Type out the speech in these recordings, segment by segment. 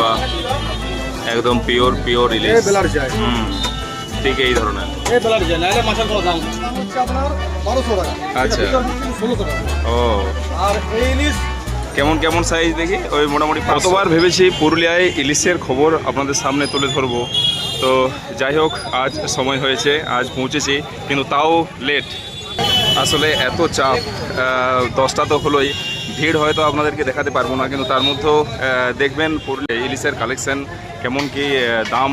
বাহ একদম। Pure pure ইলিশ হুম ঠিক এই ধরনের। আচ্ছা। ও। আর এই ইলিশ কেমন কেমন সাইজ দেখি? ওই মোটামুটি কতবার ভেবেছি পুরুলিয়ায় ইলিশের খবর আপনাদের সামনে তুলে ধরবো। তো যাই হোক আজ সময় হয়েছে আজ পৌঁছেছি কিন্তু তাও লেট আসলে এত চাপ দশটা তো হলোই। ভিড় হয়তো আপনাদেরকে দেখাতে পারব না, কিন্তু তার মধ্যেও দেখবেন পুরুলিয়া ইলিশের কালেকশন কেমন কি দাম।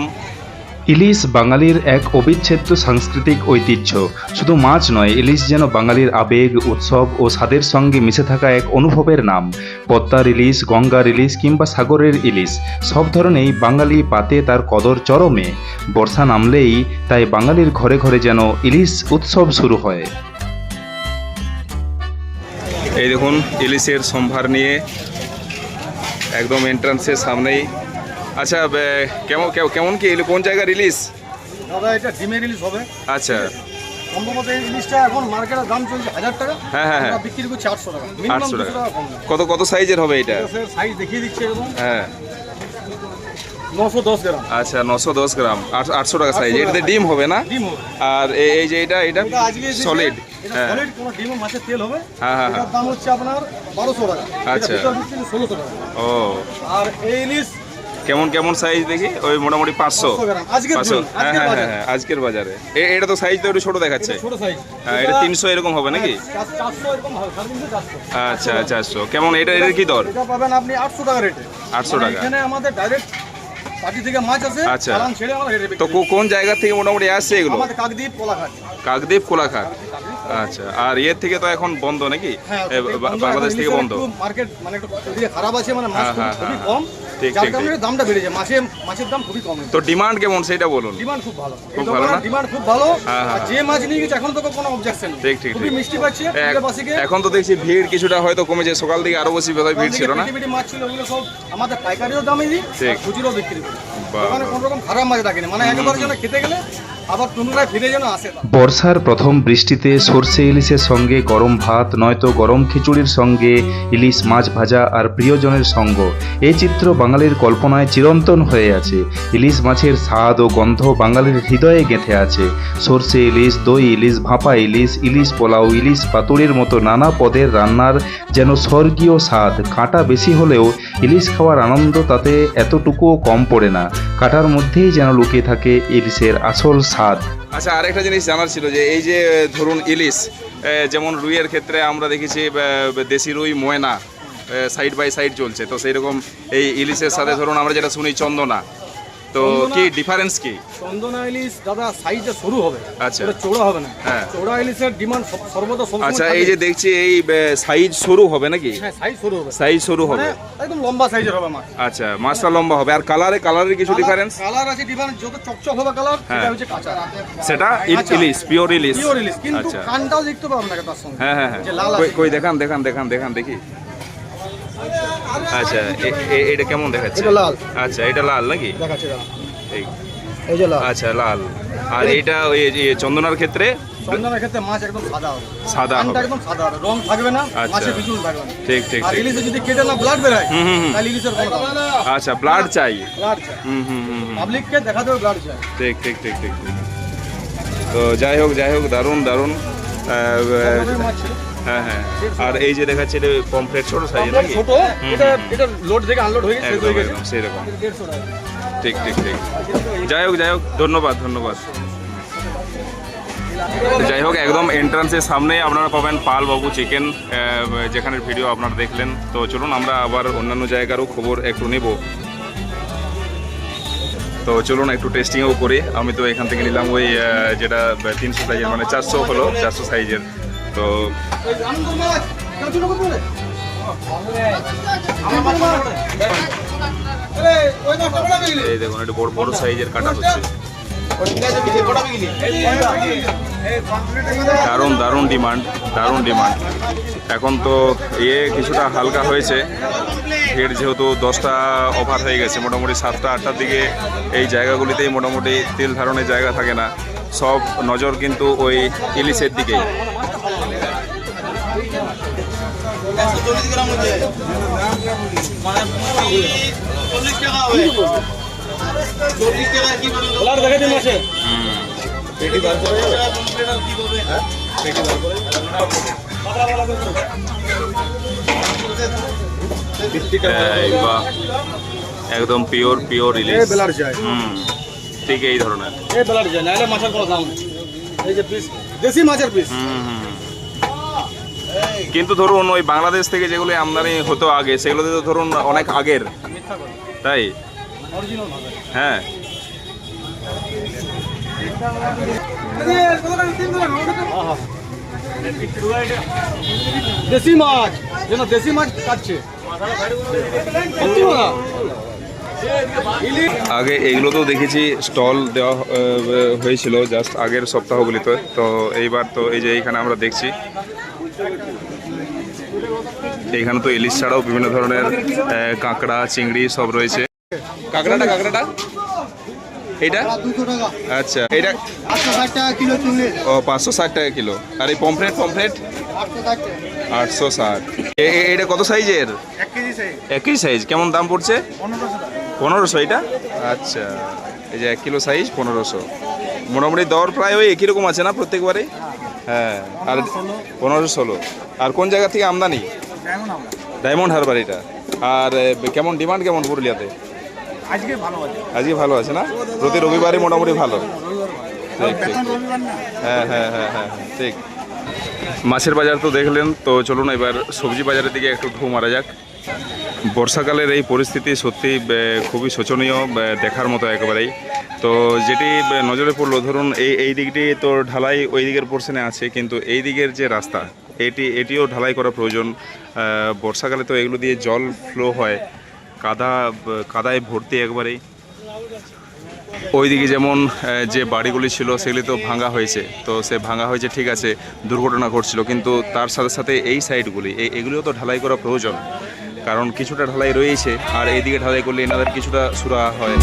ইলিশ বাঙালির এক অবিচ্ছেদ্য সাংস্কৃতিক ঐতিহ্য। শুধু মাছ নয়, ইলিশ যেন বাঙালির আবেগ, উৎসব ও স্বাদের সঙ্গে মিশে থাকা এক অনুভবের নাম। পদ্মার ইলিশ, গঙ্গার ইলিশ কিংবা সাগরের ইলিশ, সব ধরনেই বাঙালি পাতে তার কদর চরমে। বর্ষা নামলেই তাই বাঙালির ঘরে ঘরে যেন ইলিশ উৎসব শুরু হয়। এই দেখুন ইলিশের সম্ভার নিয়ে একদম এন্ট্রান্সের সামনেই। আচ্ছা কেমন কেমন- কি কোন জায়গার ইলিশ? দাদা এটা ডিমের ইলিশ হবে। আচ্ছা। সম্ভবত এই ইলিশটা এখন মার্কেটের দাম চলছে হাজার টাকা। হ্যাঁ, হ্যাঁ, হ্যাঁ। বিক্রি করছি আটশো টাকা। আটশো টাকা। টাকা কত কত সাইজের হবে এটা? সাইজ দেখিয়ে দিচ্ছে এরকম। হ্যাঁ। আচ্ছা নশো দশ গ্রাম। আট- আটশো টাকা সাইজ এটাতে ডিম হবে না? আর এই যে এটা এটা সলিড হ্যাঁ। হ্যাঁ, হ্যাঁ, আচ্ছা। কেমন কেমন সাইজ দেখি? ওই মোটামুটি পাঁচশো। 500 পাঁচশো। হ্যাঁ আজকের হ্যাঁ হ্যাঁ আজকের বাজারে। এ- এটা তো সাইজ তো একটু ছোট দেখাচ্ছে। হ্যাঁ এটা তিনশো এরকম হবে নাকি? আচ্ছা চারশো। কেমন এটা এটার কি দর? পাবেন আপনি আটশো টাকা রেটে। 800 টাকা। আমাদের ডাইরেক্ট থেকে মাছ আচ্ছা। ছেড়ে আমরা রেটে তো কোন জায়গা থেকে মোটামুটি আসছে এগুলো? আমাদের কাকদ্বীপ কোলাঘাট। কাকদ্বীপ কোলাঘাট। আচ্ছা আর ইয়ের থেকে তো এখন বন্ধ নাকি? হ্যাঁ বাংলাদেশ থেকে বন্ধ। মার্কেট মানে একটু খারাপ আছে মানে মাছ খুব- খুবই। কম। ঠিক, যার কারণে দামটা বেড়েছে মাছে মাছের দাম খুবই কম তো ডিমান্ড কেমন সেটা বলুন। ডিমান্ড খুব ভালো। খুব ভালো না? ডিমান্ড খুব ভালো। আর যে মাছ নিয়ে গেছে এখন তো কোনো অবজেকশন ঠিক, ঠিক, খুবই মিষ্টি পাচ্ছে এক- এখন তো দেখছি ভিড় কিছুটা হয়তো কমে যায় সকাল দিকে আরও বেশি ভিড় ছিল না? মাছ ছিল ওগুলো সব আমাদের পাইকারিও দামে দিই খুচরো বিক্রি করি কোনো রকম খারাপ মাছ রাখেনি। মানে একবার যেন খেতে গেলে বর্ষার প্রথম বৃষ্টিতে সর্ষে ইলিশের সঙ্গে গরম ভাত, নয়তো গরম খিচুড়ির সঙ্গে ইলিশ, মাছ ভাজা আর প্রিয়জনের সঙ্গ। এই চিত্র বাঙালির কল্পনায় চিরন্তন হয়ে আছে। ইলিশ মাছের স্বাদ ও গন্ধ বাঙালির হৃদয়ে গেঁথে আছে। সর্ষে ইলিশ, দই ইলিশ, ভাপা ইলিশ ইলিশ পোলাও, ইলিশ পাতুড়ির মতো নানা পদের রান্নার যেন স্বর্গীয় স্বাদ। কাঁটা বেশি হলেও ইলিশ খাওয়ার আনন্দ তাতে এতটুকুও কম পড়ে না। কাঁটার মধ্যেই যেন লুকিয়ে থাকে ইলিশের আসল স্বাদ আচ্ছা আরেকটা জিনিস জানার ছিল যে এই যে, ধরুন ইলিশ যেমন রুইয়ের ক্ষেত্রে আমরা দেখেছি দেশি রুই, ময়না সাইড বাই সাইড চলছে। তো সেই রকম এই ইলিশের সাথে, ধরুন আমরা যেটা শুনি, চন্দনা তো কি ডিফারেন্স কি? চন্দনা ইলিশ দাদা সাইজটা সরু হবে। আচ্ছা। চৌড়া হবে না। হ্যাঁ। ইলিশের ডিমান্ড সর্বদা আচ্ছা এই যে দেখছি এই সাইজ সরু হবে নাকি? হ্যাঁ সাইজ সরু হবে। সাইজ সরু মানে হবে একদম লম্বা সাইজের হবে মাছ। আচ্ছা মাছটা লম্বা হবে। আর কালারে কালারের কিছু ডিফারেন্স কালার আছে ডিফারেন্স যত চকচক হবে কালার হ্যাঁ। সেটা হচ্ছে কাঁচা। সেটা ইল-। ইলিশ পিওর ইলিশ। পিওর ইলিশ। কিন্তু আচ্ছা। কানটাও দেখতে তার সঙ্গে। হ্যাঁ হ্যাঁ হ্যাঁ। লাল কই দেখান দেখান দেখান দেখান দেখি। আচ্ছা এটা কেমন দেখাচ্ছে? লাল। আচ্ছা এটা লাল নাকি? দেখাচ্ছে দাদা এই। এই যে লাল। আচ্ছা লাল। আর এটা ওই চন্দনার ক্ষেত্রে? চন্দনের ক্ষেত্রে মাছ একদম সাদা হবে। সাদা হবে। একদম সাদা হবে। রং থাকবে না আচ্ছা। বিচুল থাকবে না। ঠিক ঠিক আর ইলিশে যদি কেটে না ব্লাড বেরোয় হুম, হুম, হুম। তাহলে ইলিশের কোনো আচ্ছা ব্লাড চাই। ব্লাড চাই। হুম হুম হুম হুম। পাবলিককে দেখাতে হবে ব্লাড চাই। ঠিক ঠিক ঠিক ঠিক ঠিক। তো যাই হোক যাই হোক দারুণ দারুণ। হ্যাঁ হ্যাঁ। আর এই যে দেখাচ্ছে এটা পমফ্রেট ছোট সাইজের নাকি? ছোট এটা এটা লোড থেকে আনলোড হয়ে গেছে শেষ হয়ে গেছে। সেই রকম ঠিক ঠিক ঠিক। যাই হোক যাই হোক ধন্যবাদ ধন্যবাদ। যাই হোক একদম এন্ট্রান্সের সামনে আপনারা পাবেন পাল বাবু চিকেন যেখানের ভিডিও আপনারা দেখলেন। তো চলুন আমরা আবার অন্যান্য জায়গারও খবর একটু নেব। তো চলুন একটু টেস্টিংও করি। আমি তো এখান থেকে নিলাম ওই যেটা তিনশো সাইজের মানে চারশো হলো চারশো সাইজের তো? এই দেখুন, একটু বড় বড় সাইজের কাটা হচ্ছে। দারুণ দারুণ ডিমান্ড দারুণ ডিমান্ড। এখন তো ইয়ে কিছুটা হালকা হয়েছে। ভিড় যেহেতু দশটা অফার হয়ে গেছে, মোটামুটি সাতটা, আটটার দিকে এই জায়গাগুলিতেই মোটামুটি তেল ধারণের জায়গা থাকে না। সব নজর কিন্তু ওই ইলিশের দিকেই। এই বাহ একদম পিওর পিওর ইলিশ হুম ঠিক এই ধরনের। এই বেলার যায় নাহলে মাছের কোনো দাম নেই এই যে পিস দেশি মাছের পিস হুম, হুম। কিন্তু ধরুন ওই বাংলাদেশ থেকে যেগুলো আমদানি হতো আগে সেগুলোতে তো ধরুন অনেক আগের। তাই? হ্যাঁ। দেশি মাছ যেন দেশি মাছ কাটছে। সত্যি কথা। ইলিশ আগে এইগুলো তো দেখেছি স্টল দেওয়া হয়েছিল জাস্ট আগের সপ্তাহগুলিতে। তো এইবার তো এই যে এইখানে আমরা দেখছি এইখানে তো ইলিশ ছাড়াও বিভিন্ন ধরনের কাঁকড়া, চিংড়ি সব রয়েছে। কাঁকড়াটা কাঁকড়াটা? আচ্ছা ও, পাঁচশো ষাট টাকা কিলো। আর এই পমফ্রেট পমফ্রেট? আটশো ষাট। কত সাইজের? একই সাইজ। কেমন দাম পড়ছে? পনেরোশো। আচ্ছা এই যে এক কিলো সাইজ, পনেরোশো। মোটামুটি দর প্রায় ওই একই রকম আছে না প্রত্যেকবারে হ্যাঁ আর পনেরোশো ষোলো। আর কোন জায়গা থেকে আমদানি? ডায়মন্ড হারবার এটা আর কেমন ডিমান্ড কেমন পুরুলিয়াতে? আজকে ভালো আছে। আজকে ভালো আছে না? প্রতি রবিবারই মোটামুটি ভালো। ঠিক ঠিক। হ্যাঁ হ্যাঁ হ্যাঁ হ্যাঁ হ্যাঁ, ঠিক। মাছের বাজার তো দেখলেন তো চলুন এবার সবজি বাজারের দিকে একটু ঢু মারা যাক। বর্ষাকালের এই পরিস্থিতি সত্যি খুবই শোচনীয় দেখার মতো একেবারেই। তো যেটি নজরে পড়ল ধরুন এই এই দিকটি তো ঢালাই ওই দিকের পোর্শনে আছে কিন্তু এই দিকের যে রাস্তা এটি, এটিও ঢালাই করা প্রয়োজন। বর্ষাকালে তো এগুলো দিয়ে জল ফ্লো হয়। কাদা, কাদায় ভর্তি একবারেই। ওইদিকে যেমন যে বাড়িগুলি ছিল সেগুলি তো ভাঙা হয়েছে। তো সে ভাঙা হয়েছে, ঠিক আছে, দুর্ঘটনা ঘটছিল। কিন্তু তার সাথে সাথে এই সাইডগুলি এগুলিও তো ঢালাই করা প্রয়োজন। কারণ কিছুটা ঢালাই রয়েছে, আর এইদিকে ঢালাই করলে এনাদের কিছুটা সুরা হয়।